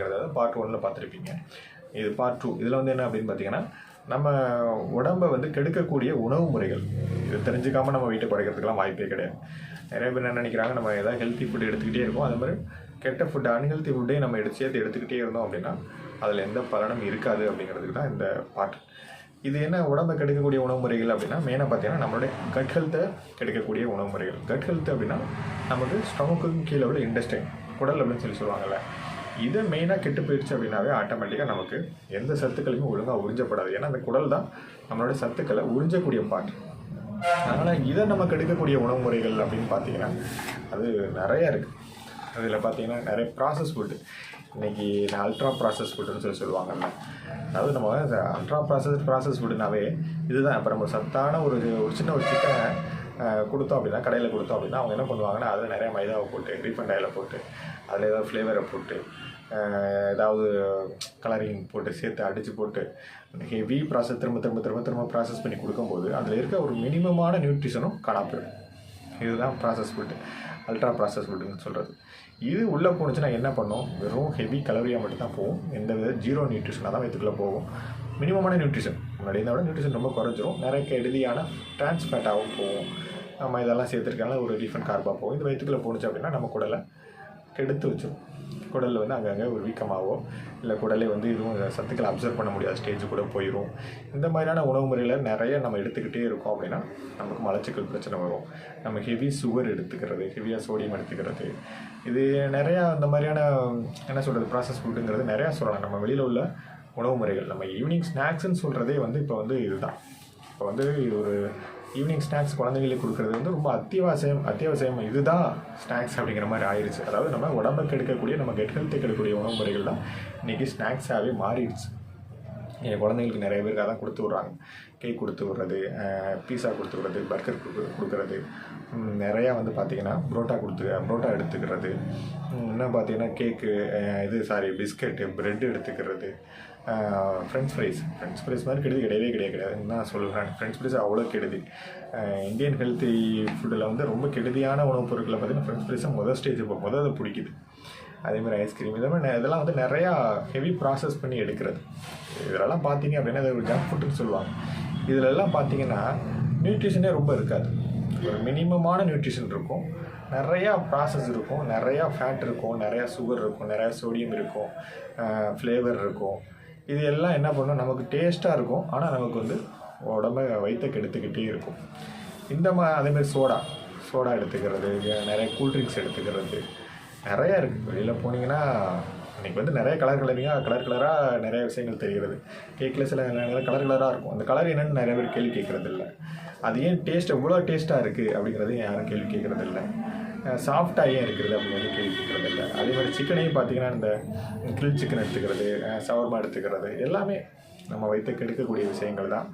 அப்படிங்கிறத பார்ட் ஒன்னில் பார்த்துருப்பீங்க. இது பார்ட் டூ இதில் வந்து என்ன அப்படின்னு பார்த்தீங்கன்னா நம்ம உடம்பை வந்து கெடுக்கக்கூடிய உணவு முறைகள். இது தெரிஞ்சுக்காம நம்ம வீட்டை குறைக்கிறதுக்கெல்லாம் வாய்ப்பே கிடையாது. நிறைய பேர் என்ன நினைக்கிறாங்க நம்ம எதாவது ஹெல்த்தி ஃபுட் எடுத்துக்கிட்டே இருக்கோம். அது மாதிரி கெட்ட ஃபுட் அன்ஹெல்த்தி ஃபுட்டே நம்ம எடுத்து சேர்த்து எடுத்துக்கிட்டே இருந்தோம் அப்படின்னா அதில் எந்த பலனும் இருக்காது அப்படிங்கிறதுக்கு தான் இந்த பாட்டு இது என்ன உடம்பை கெடுக்கக்கூடிய உணவு முறைகள் அப்படின்னா மெயினாக பார்த்தீங்கன்னா நம்மளுடைய கட் ஹெல்த்தை கெடுக்கக்கூடிய உணவு முறைகள். கட் ஹெல்த் அப்படின்னா நமக்கு ஸ்டொமக்குக்கும் கீழே உள்ள இண்டஸ்டைன் குடல் அப்படின்னு சொல்லி சொல்லுவாங்கல்ல இது மெயினாக கெட்டு போயிடுச்சு அப்படின்னாவே ஆட்டோமேட்டிக்காக நமக்கு எந்த சத்துக்களையும் ஒழுங்காக உறிஞ்சப்படாது. ஏன்னா அந்த குடல் தான் நம்மளோட சத்துக்களை உறிஞ்சக்கூடிய பாட்டு அதனால் இதை நம்ம கெடுக்கக்கூடிய உணவு முறைகள் அப்படின்னு பார்த்தீங்கன்னா அது நிறையா இருக்குது அதில் பார்த்தீங்கன்னா நிறைய ப்ராசஸ் ஃபுட்டு இன்றைக்கி அல்ட்ரா ப்ராசஸ் ஃபுட்டுன்னு சொல்லி சொல்லுவாங்கல்ல. அதாவது நம்ம அல்ட்ரா ப்ராசஸ் ப்ராசஸ் ஃபுட்டுனாவே இதுதான். இப்போ நம்ம சத்தான ஒரு ஒரு சின்ன ஒரு சிக்கனை கொடுத்தோம் அப்படின்னா கடையில் கொடுத்தோம் அப்படின்னா அவங்க என்ன பண்ணுவாங்கன்னா அதில் நிறைய மைதாவை போட்டு ரீஃபண்ட் ஆயிலை போட்டு அதில் ஏதாவது ஃப்ளேவரை போட்டு ஏதாவது கலரிங் போட்டு சேர்த்து அடித்து போட்டு ஹெவி ப்ராசஸ் திரும்ப திரும்ப திரும்ப திரும்ப ப்ராசஸ் பண்ணி கொடுக்கும்போது அதில் இருக்க ஒரு மினிமமான நியூட்ரிஷனும் காணப்படும் இதுதான் ப்ராசஸ் ஃபுட்டு அல்ட்ரா ப்ராசஸ் ஃபுட்டுன்னு சொல்கிறது இது உள்ளே போணுச்சுன்னா என்ன பண்ணும்? வெறும் ஹெவி கலரியாக மட்டும் தான் போகும். எந்த வித ஜீரோ நியூட்ரிஷனாக தான் வயிற்றுக்குள்ளே போகும். மினிமமான நியூட்ரிஷன் முன்னாடி இருந்தால் விட நியூட்ரிஷன் ரொம்ப குறைஞ்சிரும். நிறைய கெடுதியான trans போகும். நம்ம இதெல்லாம் சேர்த்துருக்கனால ஒரு டிஃபன் கார்பாக போகும். இது வயிற்றுக்குள்ளே போணுச்சு அப்படின்னா நம்ம கூடல கெடுத்து வச்சிடும் குடலில் வந்து அங்கங்கே ஒரு வீக்கமாகவோ இல்லை குடலே வந்து இதுவும் சத்துக்களை அப்சர்வ் பண்ண முடியாத. ஸ்டேஜ் கூட போயிடும் இந்த மாதிரியான உணவு முறைகளை நிறைய நம்ம எடுத்துக்கிட்டே இருக்கோம் அப்படின்னா நமக்கு மலச்சிக்கல் பிரச்சனை வரும். நம்ம ஹெவி சுகர் எடுத்துக்கிறது ஹெவியாக சோடியம் எடுத்துக்கிறது. இது நிறையா அந்த மாதிரியான என்ன சொல்கிறது ப்ராசஸ் ஃபுட்டுங்கிறது நிறையா சொல்லலாம். நம்ம வெளியில் உள்ள உணவு முறைகள். நம்ம ஈவினிங் ஸ்நாக்ஸ்ன்னு சொல்கிறதே வந்து இப்போ வந்து இதுதான். இப்போ வந்து இது ஒரு ஈவினிங் ஸ்நாக்ஸ் குழந்தைங்களுக்கு கொடுக்குறது வந்து ரொம்ப அத்தியாவசியம் அத்தியாவசியம். இதுதான் ஸ்நாக்ஸ் அப்படிங்கிற மாதிரி ஆயிடுச்சு அதாவது நம்ம உடம்புக்கு கெடுக்கக்கூடிய நம்ம கெட் ஹெல்த்து கெடுக்கக்கூடிய உணவு முறைகள் தான் இன்றைக்கி ஸ்நாக்ஸாகவே மாறிடுச்சு. என் குழந்தைங்களுக்கு நிறைய பேருக்கு அதான் கொடுத்து விட்றாங்க. கேக் கொடுத்து விட்றது பீஸா கொடுத்து விட்றது பர்கர் கொடுக்குறது. நிறையா வந்து பார்த்திங்கன்னா புரோட்டா கொடுத்து புரோட்டா எடுத்துக்கிறது. இன்னும் பார்த்தீங்கன்னா கேக்கு இது சாரி பிஸ்கெட்டு ப்ரெட் எடுத்துக்கிறது. ஃப்ரெண்ட்ஸ் ஃப்ரைஸ் ஃப்ரெண்ட்ஸ் ஃப்ரைஸ் மாதிரி கெடுதி கிடையவே கிடையாது. கிடையாதுன்னு நான் சொல்லுவேன் ஃப்ரெண்ட்ஸ் ஃப்ரைஸ் அவ்வளோ கெடுதி. இந்தியன் ஹெல்த்தி ஃபுட்டில் வந்து ரொம்ப கெடுதியான உணவுப் பொருட்களை பார்த்தீங்கன்னா ஃப்ரெண்ட்ஸ் ஃப்ரைஸை முதல் ஸ்டேஜ் இப்போ முதல் அது பிடிக்குது. அதே மாதிரி ஐஸ்கிரீம் இதே மாதிரி இதெல்லாம் வந்து நிறையா ஹெவி ப்ராசஸ் பண்ணி எடுக்கிறது. இதெல்லாம் பார்த்தீங்க அப்படின்னா அது ஒரு ஜங்க் ஃபுட்டுன்னு சொல்லுவாங்க. இதிலெல்லாம் பார்த்தீங்கன்னா நியூட்ரிஷனே ரொம்ப இருக்காது. ஒரு மினிமமான நியூட்ரிஷன் இருக்கும். நிறையா ப்ராசஸ் இருக்கும். நிறையா ஃபேட் இருக்கும். நிறையா சுகர் இருக்கும். நிறையா சோடியம் இருக்கும். ஃப்ளேவர் இருக்கும். இது எல்லாம் என்ன பண்ணும்? நமக்கு டேஸ்ட்டாக இருக்கும். ஆனால் நமக்கு வந்து உடம்ப வயிற்ற கெடுத்துக்கிட்டே இருக்கும். இந்த மா அதேமாதிரி சோடா சோடா எடுத்துக்கிறது நிறைய கூல்ட்ரிங்க்ஸ் எடுத்துக்கிறது. நிறையா இருக்குது வெளியில் போனீங்கன்னா இன்றைக்கி வந்து நிறைய கலர் கலரிங்காக கலர் கலராக நிறைய விஷயங்கள் தெரிகிறது. கேக்கில் சில கலர் கலராக இருக்கும். அந்த கலர் என்னென்னு நிறைய பேர் கேள்வி கேட்குறது இல்லை அது ஏன் டேஸ்ட் எவ்வளோ டேஸ்ட்டாக இருக்குது அப்படிங்கிறது யாரும் கேள்வி கேட்குறது இல்லை சாஃப்டாக ஏன் இருக்கிறது அப்படிங்கிறது கேள்வி கேட்குறது இல்லை அதே மாதிரி சிக்கனையும் பார்த்தீங்கன்னா இந்த கிரில் சிக்கன் எடுத்துக்கிறது சவர்மா எடுத்துக்கிறது எல்லாமே நம்ம வைத்து கெடுக்கக்கூடிய விஷயங்கள் தான்.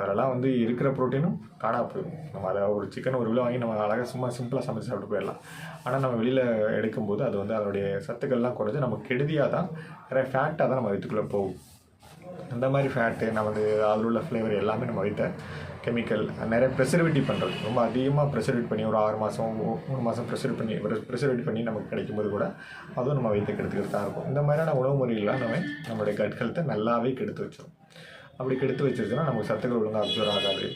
அதெல்லாம் வந்து இருக்கிற ப்ரோட்டீனும் காணா போயிடும். நம்ம அதை ஒரு சிக்கன் ஒரு விலை வாங்கி நம்ம அழகாக சும்மா சிம்பிளாக சமைச்சு சாப்பிட்டு போயிடலாம். ஆனால் நம்ம வெளியில் எடுக்கும்போது அது வந்து அதனுடைய சத்துக்கள்லாம் குறைஞ்சு நம்ம கெடுதியாக தான் நிறைய ஃபேட்டாக தான் நம்ம வயிற்றுக்குள்ளே போகும். அந்த மாதிரி ஃபேட்டு நமது அதில் உள்ள ஃப்ளேவர் எல்லாமே நம்ம வைத்த கெமிக்கல் நிறைய ப்ரெசர்வேட்டிவ் பண்ணுறது ரொம்ப அதிகமாக ப்ரெசர்வேட் பண்ணி ஒரு ஆறு மாதம் மூணு மாதம் ப்ரெசர்வேட் பண்ணி ப்ரெசர்வேட் பண்ணி நமக்கு கிடைக்கும்போது கூட அதுவும் நம்ம வைத்த கெடுத்துக்கிட்டு தான் இருக்கும். இந்த மாதிரியான உணவு முறைகள்லாம் நம்ம நம்மளுடைய கட் ஹெல்த்தை நல்லாவே கெடுத்து வச்சிடும் அப்படி கெடுத்து வச்சிருச்சுன்னா நமக்கு சத்துக்கள் ஒழுங்காக அப்சர்வ் ஆகாது.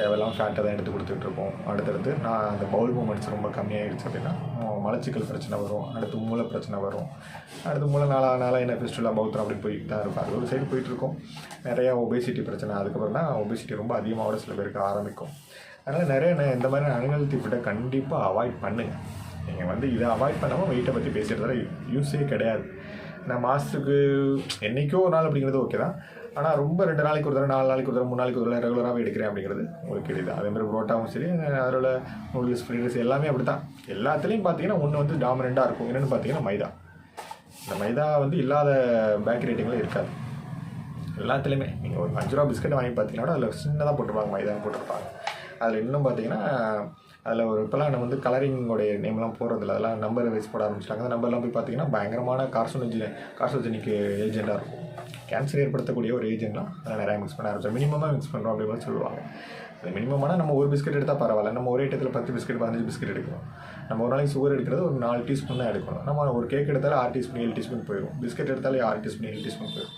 தேவையெல்லாம் ஃபேட்டை தான் எடுத்து கொடுத்துட்ருக்கோம் அடுத்தடுத்து நான் அந்த பவுல் மூமெண்ட்ஸ் ரொம்ப கம்மியாயிடுச்சு அப்படின்னா மலச்சிக்கல் பிரச்சனை வரும். அடுத்து மூளை பிரச்சனை வரும். அடுத்து மூளை நாளாக நாளாக என்ன ஃபெஸ்டிவலாக பௌத்தம் அப்படி போயிட்டு தான் இருக்கும். அது ஒரு சைடு போயிட்டுருக்கோம் நிறையா ஒபேசிட்டி பிரச்சனை. அதுக்கப்புறம் தான் ஒபேசிட்டி ரொம்ப அதிகமாக சில பேருக்கு ஆரம்பிக்கும். அதனால் நிறைய நான் இந்த மாதிரி அன்ஹெல்த்தி ஃபுட்டை கண்டிப்பாக அவாய்ட் பண்ணுங்கள் நீங்கள் வந்து இதை அவாய்ட் பண்ணாமல் வெயிட்டை பற்றி பேசுகிறதால யூஸே கிடையாது. நான் மாதத்துக்கு என்றைக்கோ ஒரு நாள் அப்படிங்கிறது ஓகே தான். ஆனால் ரொம்ப ரெண்டு நாளைக்கு ஒரு தடவை நாலு நாளைக்கு ஒரு தடவை மூணு நாளைக்கு ஒரு தடவை ரெகுலராகவே எடுக்கிறேன் அப்படிங்கிறது உங்களுக்கு கிடையாது அதே மாதிரி புரோட்டாவும் சரி அதில் நூடுல்ஸ் ஃப்ரைட் ரைஸ் எல்லாமே அப்படி தான் எல்லாத்துலேயும் பார்த்தீங்கன்னா ஒன்று வந்து டாமினண்ட்டாக இருக்கும். என்னென்னு பார்த்தீங்கன்னா மைதா. இந்த மைதா வந்து இல்லாத பேக்கரி ஐட்டங்களும் இருக்காது. எல்லாத்துலேயுமே. நீங்கள் ஒரு அஞ்சு ரூபா பிஸ்கட் வாங்கி பார்த்தீங்கன்னா அதில் சின்னதாக போட்டிருப்பாங்க மைதா போட்டிருப்பாங்க. அதில் இன்னும் பார்த்தீங்கன்னா அதில் ஒரு இப்போலாம் நம்ம வந்து கலரிங்கோடைய நேம்லாம் போடுறதில்ல. அதெல்லாம் நம்பர் வைஸ் போட ஆரம்பிச்சிட்டாங்க. அந்த நம்பர்லாம் போய் பார்த்தீங்கன்னா பயங்கரமான கார்சோனஜி கார்சோஜெனிக் ஏஜெண்டாக இருக்கும். கேன்சர் ஏற்படுத்தக்கூடிய ஒரு ஏஜென்ட்னா அதை நிறையா மிக்ஸ் பண்ண ஆரம்பிச்சோம் மினிமமாக மிக்ஸ் பண்ணுறோம் அப்படின்னு சொல்லுவாங்க. அது மினிமமான நம்ம ஒரு பிஸ்கெட் எடுத்தால் பரவாயில்ல. நம்ம ஒரே இடத்துல பத்து பிஸ்கெட் பதினஞ்சு பிஸ்கெட் எடுக்கணும் நம்ம ஒரு நாளைக்கு சுகர் எடுக்கிறது ஒரு நாலு டீஸ்பூன் தான் எடுக்கணும். நம்ம ஒரு கேக் எடுத்தாலும் ஆறு டீஸ்பூன் ஏழு டீஸ்பூன் போயிடும் பிஸ்கெட் எடுத்தாலே ஆறு டீஸ்பூன் ஏழு டீஸ்பூன் போயிடும்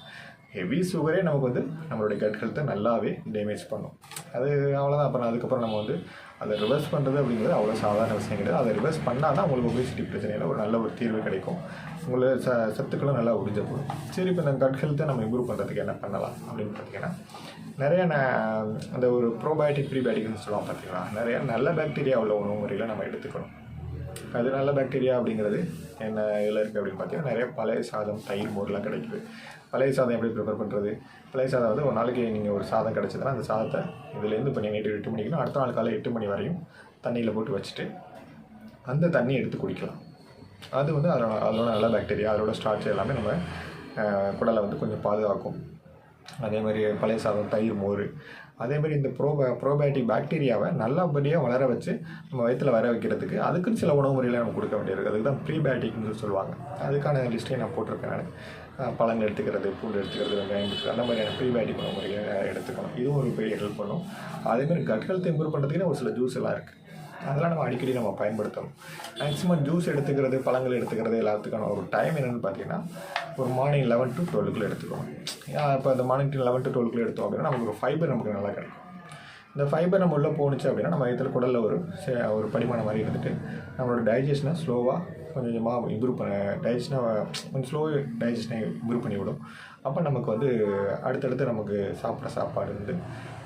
ஹெவி சுகரே நமக்கு வந்து நம்மளுடைய கட் ஹெல்த்தை நல்லாவே டேமேஜ் பண்ணும். அது அவ்வளோதான் அப்புறம் அதுக்கப்புறம் நம்ம வந்து அதை ரிவர்ஸ் பண்ணுறது அப்படிங்கிறது அவ்வளோ சாதாரண விஷயம் கிடையாது. அதை ரிவர்ஸ் பண்ணால் தான் உங்களுக்கு ஒபிசிட்டி பிரச்சனையில் ஒரு நல்ல ஒரு தீர்வு கிடைக்கும். உங்களுக்கு ச சத்துக்களும் நல்லா உறிஞ்ச போடும் சரி இப்போ இந்த கட் ஹெல்த்தை நம்ம இம்ப்ரூவ் பண்ணுறதுக்கு என்ன பண்ணலாம் அப்படின்னு பார்த்தீங்கன்னா நிறைய நான் அந்த ஒரு ப்ரோபயோட்டிக் ப்ரீபயோட்டிக்னு சொல்லுவாங்க பார்த்தீங்களா நிறைய நல்ல பாக்டீரியா உள்ள உணவு முறையில் நம்ம எடுத்துக்கணும். அது நல்ல பாக்டீரியா அப்படிங்கிறது என்ன இதில் இருக்குது அப்படின்னு பார்த்தீங்கன்னா நிறைய பழைய சாதம் தயிர் மோர்லாம் கிடைக்குது. பழைய சாதம் எப்படி ப்ரிப்பேர் பண்ணுறது பழைய சாதம் வந்து ஒரு நாளைக்கு நீங்கள் ஒரு சாதம் கிடச்சதுன்னா அந்த சாதத்தை இதுலேருந்து இப்போ நீங்கள் நைட்டு எட்டு மணிக்குன்னா அடுத்த நாள் காலை எட்டு மணி வரையும் தண்ணியில் போட்டு வச்சுட்டு அந்த தண்ணியை எடுத்து குடிக்கலாம். அது வந்து அதோட அதோட நல்ல பாக்டீரியா அதோட ஸ்டார்ச் எல்லாமே நம்ம குடலை வந்து கொஞ்சம் பாதுகாக்கும். அதே மாதிரி பழைய சாதம் தயிர் மோர் அதே மாதிரி இந்த ப்ரோப ப்ரோபயோட்டிக் பாக்டீரியாவை நல்லபடியாக வளர வச்சு நம்ம வயிற்றில் வர வைக்கிறதுக்கு அதுக்குன்னு சில உணவு முறைகளை நம்ம கொடுக்க வேண்டியிருக்கு. அதுக்கு தான் ப்ரீபயோட்டிக்னு சொல்லுவாங்க. அதுக்கான லிஸ்ட்டையும் நான் போட்டிருக்கேன் நான். பழங்கள் எடுத்துக்கிறது பூண்டு எடுத்துக்கிறது வெங்காயம் எடுத்துக்கிறது அந்த மாதிரியான ப்ரீபயோட்டிக் உணவு முறைகளை எடுத்துக்கணும். இதுவும் ஒரு பெரிய ஹெல்ப் பண்ணும். அதே மாதிரி கட் ஹெல்த் இம்ப்ரூவ் பண்ணுறதுக்குன்னு ஒரு சில ஜூஸ் எல்லாம் இருக்குது அதெல்லாம் நம்ம அடிக்கடி நம்ம பயன்படுத்தணும். மேக்ஸிமம் ஜூஸ் எடுத்துக்கிறது பழங்கள் எடுத்துக்கிறது எல்லாத்துக்கான ஒரு டைம் என்னென்னு பார்த்தீங்கன்னா ஒரு மார்னிங் லெவன் டு டுவெல்க்குள்ளே எடுத்துக்கணும். இப்போ அந்த மார்னிங் லெவன் டு டுவெல்க்குள்ள எடுத்தோம் அப்படின்னா நமக்கு ஒரு ஃபைபர் நமக்கு நல்லா கிடைக்கும். இந்த ஃபைபர் நம்ம உள்ளே போணுச்சு அப்படின்னா நம்ம வயிற்றுல குடலில் ஒரு சே- ஒரு படிமான மாதிரி இருந்துட்டு நம்மளோட டைஜஷனை ஸ்லோவாக கொஞ்சம் கொஞ்சமாக இம்ப்ரூவ் பண்ண டைஜஷனை கொஞ்சம் ஸ்லோ டைஜஷனை இம்ப்ரூவ் பண்ணி விடும். அப்போ நமக்கு வந்து அடுத்தடுத்து நமக்கு சாப்பிட்ற சாப்பாடு வந்து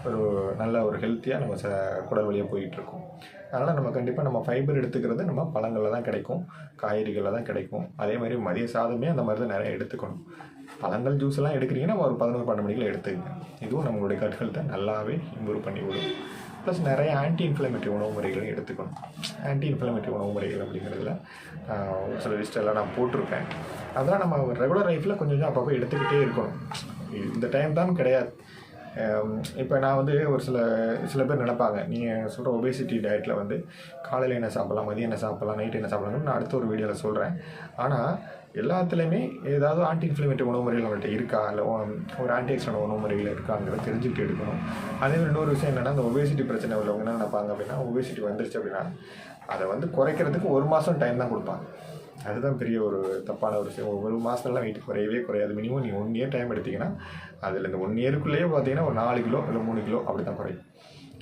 ஒரு நல்ல ஒரு ஹெல்த்தியாக நம்ம ச குடல் வழியாக போயிட்டுருக்கும் அதனால் நம்ம கண்டிப்பாக நம்ம ஃபைபர் எடுத்துக்கிறது நம்ம பழங்களில் தான் கிடைக்கும் காய்கறிகளில் தான் கிடைக்கும். அதே மாதிரி மதிய சாதமே அந்த மாதிரி தான் நிறைய எடுத்துக்கணும். பழங்கள் ஜூஸ் எல்லாம் எடுக்கிறீங்கன்னா ஒரு பதினோரு பன்னெண்டு மணிக்குள்ள எடுத்துக்கங்க. இதுவும் நம்மளுடைய கற்கள்கிட்ட நல்லாவே இம்ப்ரூவ் பண்ணி விடும். ப்ளஸ் நிறைய ஆன்டி இன்ஃப்ளமேட்டரி உணவு முறைகளையும் எடுத்துக்கணும். ஆன்டி இன்ஃப்ளமேட்டரி உணவு முறைகள் அப்படிங்கிறதுல ஒரு சில லிஸ்ட்டெல்லாம் நான் போட்டிருக்கேன். அதெல்லாம் நம்ம ரெகுலர் லைஃப்பில் கொஞ்சம் கொஞ்சம் அப்பப்போ எடுத்துக்கிட்டே இருக்கணும். இந்த டைம் தான் கிடையாது. இப்போ நான் வந்து ஒரு சில சில பேர் நினைப்பாங்க நீங்கள் சொல்கிற ஒபேசிட்டி டயட்டில் வந்து காலையில் என்ன சாப்பிட்லாம் மதியம் என்ன சாப்பிடலாம் நைட் என்ன சாப்பிடலாம்னு நான் அடுத்த ஒரு வீடியோவில் சொல்கிறேன் ஆனால் எல்லாத்துலேயுமே ஏதாவது ஆன்டி இன்ஃப்ளமேட்டரி உணவு முறைகள் அவங்கள்ட்ட இருக்கா? இல்லை ஒரு ஆன்டிஆக்சிடென்ட் உணவு முறைகள் இருக்காங்கிறத தெரிஞ்சுட்டு எடுக்கணும். அதே இன்னொரு விஷயம் என்னென்னா அந்த ஒபேசிட்டி பிரச்சனை உள்ளவங்க என்ன நினைப்பாங்க அப்படின்னா ஒபேசிட்டி வந்துருச்சு அப்படின்னா அதை வந்து குறைக்கிறதுக்கு ஒரு மாதம் டைம் தான் கொடுப்பாங்க. அதுதான் பெரிய ஒரு தப்பான ஒரு விஷயம். ஒரு மாதத்துலலாம் வெயிட் குறையவே குறையாது. மினிமம் நீங்கள் ஒன் இயர் டைம் எடுத்தீங்கன்னா அதில் இந்த ஒன் இயருக்குள்ளேயே பார்த்தீங்கன்னா ஒரு நாலு கிலோ இல்லை மூணு கிலோ அப்படி தான் குறையும்.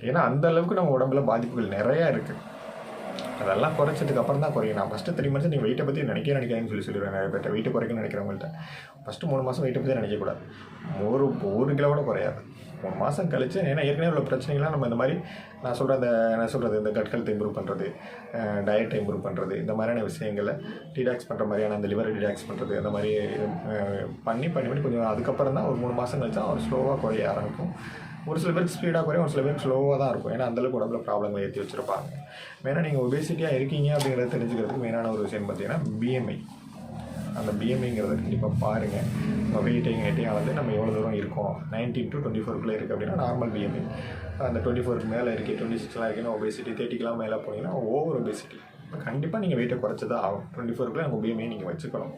ஏன்னா அந்த அளவுக்கு நம்ம உடம்புல பாதிப்புகள் நிறையா இருக்குது அதெல்லாம் குறைச்சதுக்கு அப்புறம் தான் குறையும். நான் ஃபஸ்ட்டு த்ரீ மந்த்ஸ் நீங்கள் வெயிட்டை பற்றி நினைக்க நினைக்காதுன்னு சொல்லி சொல்லிடுவேன். நிறைய பேர்ட்ட வெயிட்டை குறைக்கணும்னு நினைக்கிறவங்கள்ட்ட. ஃபஸ்ட்டு மூணு மாதம் வெயிட்டை பற்றி நினைக்கக்கூடாது. ஒரு ஒரு கிலோ கூட குறையாது. மூணு மாதம் கழிச்சு ஏன்னா ஏற்கனவே உள்ள பிரச்சனைகள்லாம் நம்ம இந்த மாதிரி நான் சொல்கிற அந்த என்ன சொல்கிறது இந்த கட் ஹெல்த் இம்ப்ரூவ் பண்ணுறது டயட்டை இம்ப்ரூவ் பண்ணுறது இந்த மாதிரியான விஷயங்களை டிடாக்ஸ் பண்ணுற மாதிரியான அந்த லிவரை டிடாக்ஸ் பண்ணுறது அந்த மாதிரி பண்ணி பண்ணி பண்ணி கொஞ்சம் அதுக்கப்புறம் தான் ஒரு மூணு மாதம் கழிச்சா ஒரு ஸ்லோவாக குறைய ஆரம்பிக்கும். ஒரு சில பேருக்கு ஸ்பீடாக குறையும் ஒரு சில பேருக்கு ஸ்லோவாக தான் இருக்கும். ஏன்னா அந்தளவுக்கு உடம்புல ப்ராப்ளம் ஏற்றி வச்சுருப்பாங்க. மெயினாக நீங்கள் ஒபேசிட்டியாக இருக்கீங்க அப்படிங்கிறத தெரிஞ்சுக்கிறதுக்கு மெயினான ஒரு விஷயம் பார்த்தீங்கன்னா பிஎம்ஐ அந்த பிஎம்ஐங்கிறத கண்டிப்பாக பாருங்கள் நம்ம வெயிட்டையும் ஹைட்டையும் வந்து நம்ம எவ்வளோ தூரம் இருக்கோம். நைன்டீன் டு டுவெண்ட்டி ஃபோருக்குள்ளே இருக்குது அப்படின்னா நார்மல் பிஎம்ஐ அந்த டுவெண்ட்டி ஃபோருக்கு மேலே இருக்குது டுவெண்ட்டி சிக்ஸ்லாம் இருக்குன்னா ஒபேசிட்டி தேர்ட்டிக்கெலாம் மேலே போனீங்கன்னா ஓவர் ஒபேசிட்டி கண்டிப்பாக நீங்கள் வெயிட்டை குறைச்சி தான் ஆகும் டுவெண்ட்டி ஃபோருக்குள்ளே உங்கள் பிஎம்ஐ நீங்கள் வச்சுக்கணும்.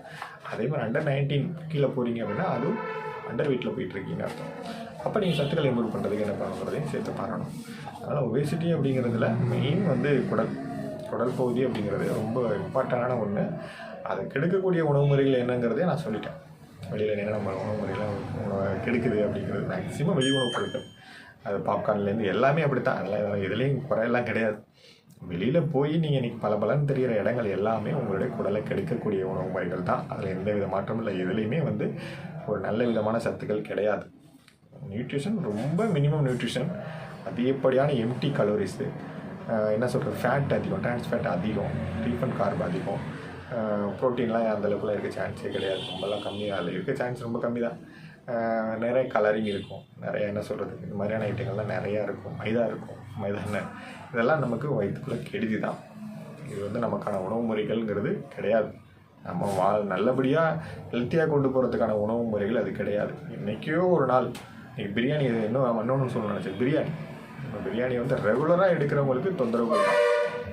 அதே மாதிரி அண்டர் நைன்டீன் கீழே போகிறீங்க அப்படின்னா அதுவும் அண்டர் வெயிட்டில் போயிட்டுருக்கீங்க அர்த்தம். அப்போ நீங்கள் சத்துக்களை இம்ப்ரூவ் பண்ணுறதுக்கு என்ன பண்ணுறதையும் சேர்த்து பார்க்கணும். அதனால் ஒபேசிட்டி அப்படிங்கிறதுல மெயின் வந்து குடல் குடல் பகுதி அப்படிங்கிறது ரொம்ப இம்பார்ட்டண்டான ஒன்று அதை கெடுக்கக்கூடிய உணவு முறைகள் என்னங்கிறதே நான் சொல்லிட்டேன். வெளியில் என்னென்ன நம்ம உணவு முறைகள்லாம் உணவை கெடுக்குது அப்படிங்கிறது மேக்ஸிமம் வெளி உணவு பொருட்கள். அது பாப்கார்ன்லேருந்து எல்லாமே அப்படித்தான். அதெல்லாம் இதுலேயும் குறையெல்லாம் கிடையாது. வெளியில் போய் நீங்கள் இன்றைக்கி பல பலன் தெரிகிற இடங்கள் எல்லாமே உங்களுடைய குடலை கெடுக்கக்கூடிய உணவு முறைகள் தான். அதில் எந்த வித மாற்றமும் இல்லை. எதுலேயுமே வந்து ஒரு நல்ல விதமான சத்துக்கள் கிடையாது. நியூட்ரிஷன் ரொம்ப மினிமம் நியூட்ரிஷன் அதிகப்படியான எம்டி கலோரிஸு என்ன சொல்கிறது ஃபேட் அதிகம் டிரான்ஸ் ஃபேட் அதிகம் ரீஃபண்ட் கார்ப் அதிகம். ப்ரோட்டீன்லாம் அந்த அளவுக்குலாம் இருக்க சான்ஸே கிடையாது. ரொம்பலாம் கம்மியாக அதில் இருக்க சான்ஸ் ரொம்ப கம்மி தான் நிறைய கலரிங் இருக்கும். நிறைய என்ன சொல்கிறது இந்த மாதிரியான ஐட்டங்கள்லாம் நிறையா இருக்கும். மைதா இருக்கும். மைதான இதெல்லாம் நமக்கு வயிற்றுக்குள்ளே கெடுதி தான் இது வந்து நமக்கான உணவு முறைகள்ங்கிறது கிடையாது. நம்ம வா நல்லபடியாக ஹெல்த்தியாக கொண்டு போகிறதுக்கான உணவு முறைகள் அது கிடையாது. என்றைக்கோ ஒரு நாள் நீங்கள் பிரியாணி இது இன்னும் இன்னொன்று சொல்ல நினச்சேன். பிரியாணி. இப்போ பிரியாணி வந்து ரெகுலராக எடுக்கிறவங்களுக்கு தொந்தரவு தான்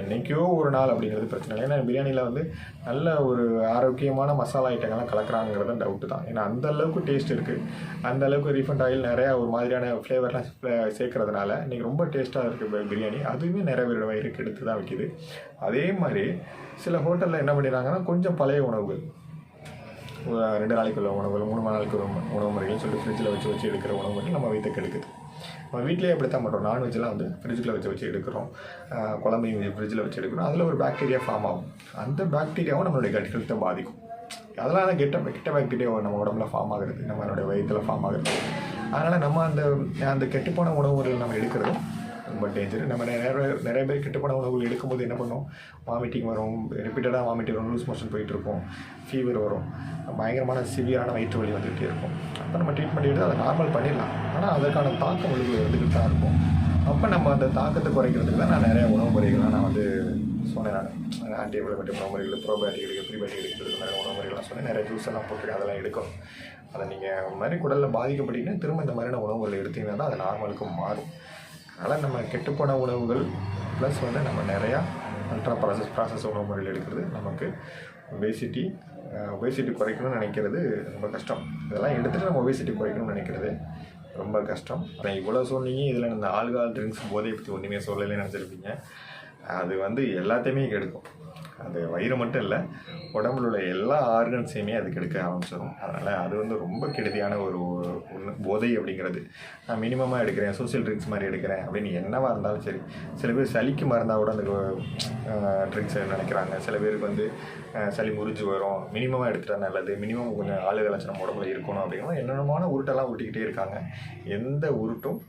என்றைக்கோ ஒரு நாள் அப்படிங்கிறது பிரச்சனை இல்லை. ஏன்னா பிரியாணியில் வந்து நல்ல ஒரு ஆரோக்கியமான மசாலா ஐட்டங்கள்லாம் கலக்கிறாங்கிறது டவுட்டு தான். ஏன்னா அந்த அளவுக்கு டேஸ்ட் இருக்குது அந்த அளவுக்கு ரீஃபண்ட் ஆயில் நிறையா ஒரு மாதிரியான ஃப்ளேவர்லாம் சேர்க்கறதுனால இன்றைக்கி ரொம்ப டேஸ்ட்டாக இருக்குது பிரியாணி. அதுவுமே நிறைய பேரோட வயிறுக்கு எடுத்து தான் வைக்கிது. அதே மாதிரி சில ஹோட்டலில் என்ன பண்ணிடுறாங்கன்னா கொஞ்சம் பழைய உணவுகள். ஒரு ரெண்டு நாளைக்கு உள்ள உணவுகள் மூணு நாளைக்கு ஒரு உணவு முறைகள் சொல்லிட்டு ஃப்ரிட்ஜில் வச்சு வச்சு எடுக்கிற உணவு முறைகள் நம்ம வீட்டுக்கு எடுக்குது. நம்ம வீட்டிலேயே அப்படி தான் பண்ணுறோம் நான்வெஜ்லாம் வந்து ஃப்ரிட்ஜில் வச்சு வச்சு எடுக்கிறோம். குழம்பையும் ஃப்ரிட்ஜில் வச்சு எடுக்கிறோம் அதில் ஒரு பாக்டீரியா ஃபார்ம் ஆகும். அந்த பாக்டீரியாவும் நம்மளுடைய கட் ஹெல்த்தை பாதிக்கும். அதெல்லாம் கெட்ட கெட்ட பாக்டீரியா நம்ம உடம்புல ஃபார்ம் ஆகுறது நம்மளுடைய வயிற்றில் ஃபார்ம் ஆகுறது. அதனால் நம்ம அந்த அந்த கெட்டுப்போன உணவு முறைகள் நம்ம எடுக்கிறதும் ரொம்ப டேஞ்சர் நம்ம நிறைய பேர் நிறைய பேர் கெட்டுப்போன உணவுகள் எடுக்கும்போது என்ன பண்ணும் வாமிட்டிங் வரும் ரிப்பீட்டடாக வாமிட்டிங் வரும் லூஸ் மோஷன் போயிட்டுருக்கும் ஃபீவர் வரும். பயங்கரமான சிவியரான வயிற்று வலி வந்துகிட்டே இருக்கும். அப்போ நம்ம ட்ரீட்மெண்ட் எடுத்து அதை நார்மல் பண்ணிடலாம். ஆனால் அதற்கான தாக்கம் உங்களுக்கு வந்துக்கிட்டு தான் இருக்கும். அப்போ நம்ம அந்த தாக்கத்தை குறைக்கிறதுக்கு தான் நான் நிறைய உணவு முறைகள்லாம் நான் வந்து சொன்னேன் நான். ஆன்டி பயோட்டிக் உணவு முறைகள் ப்ரோபயோட்டிக் எடுக்க ப்ரீபயோட்டிக் எடுக்கிறது நிறைய உணவு முறைகள்லாம் சொன்னேன். நிறைய ஜூஸ் எல்லாம் போட்டு அதெல்லாம் எடுக்கணும். அதை நீங்கள் மாதிரி குடலில் பாதிக்கப்பட்டீங்கன்னா திரும்ப இந்த மாதிரியான உணவுகள் எடுத்தீங்கன்னா தான் அது நார்மலுக்கு மாறும். அதனால் நம்ம கெட்டுப்போன உணவுகள் ப்ளஸ் வந்து நம்ம நிறையா அல்ட்ரா ப்ராசஸ் ப்ராசஸ் உணவு முறையில் எடுக்கிறது நமக்கு ஒபேசிட்டி ஒபேசிட்டி குறைக்கணும்னு நினைக்கிறது ரொம்ப கஷ்டம். இதெல்லாம் எடுத்துகிட்டு நம்ம ஒபேசிட்டி குறைக்கணும்னு நினைக்கிறது ரொம்ப கஷ்டம். அதான் இவ்வளோ சொன்னீங்க இதில் இந்த ஆல்கஹால் ட்ரிங்க்ஸ் போதை பற்றி ஒன்றுமே சொல்லலைன்னு நினச்சிருப்பீங்க. அது வந்து எல்லாத்தையுமே கெடுக்கும். அது வயிறு மட்டும் இல்லை உடம்புல உள்ள எல்லா ஆர்கன்ஸையுமே அது கெடுக்க ஆரம்பிச்சிடும் அதனால் அது வந்து ரொம்ப கெடுதியான ஒரு ஒன்று போதை அப்படிங்கிறது. நான் மினிமமாக எடுக்கிறேன் சோசியல் ட்ரிங்க்ஸ் மாதிரி எடுக்கிறேன் அப்படின்னு என்னவாக இருந்தாலும் சரி சில பேர் சளிக்கு மருந்தாக கூட அந்த ட்ரிங்க்ஸ் நினைக்கிறாங்க. சில பேருக்கு வந்து சளி முறிஞ்சு வரும். மினிமமாக எடுத்துட்டா நல்லது. மினிமம் கொஞ்சம் ஆளுகளை நம்ம உடம்புல இருக்கணும் அப்படிங்கிற என்னென்னமான உருட்டெல்லாம் உருட்டிக்கிட்டே இருக்காங்க. எந்த உருட்டும்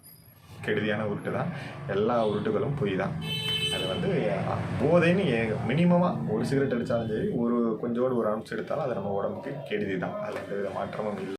கெடுதியான உருட்டு தான். எல்லா உருட்டுகளும் பொய் தான். வந்து அஹ், போதைன்னு மினிமமாக ஒரு சிகரெட் அடித்தாலும் சரி ஒரு கொஞ்சோடு ஒரு அம்சம் எடுத்தாலும் அது நம்ம உடம்புக்கு கெடுதி தான் அதில் எந்த வித மாற்றமும் இல்லை.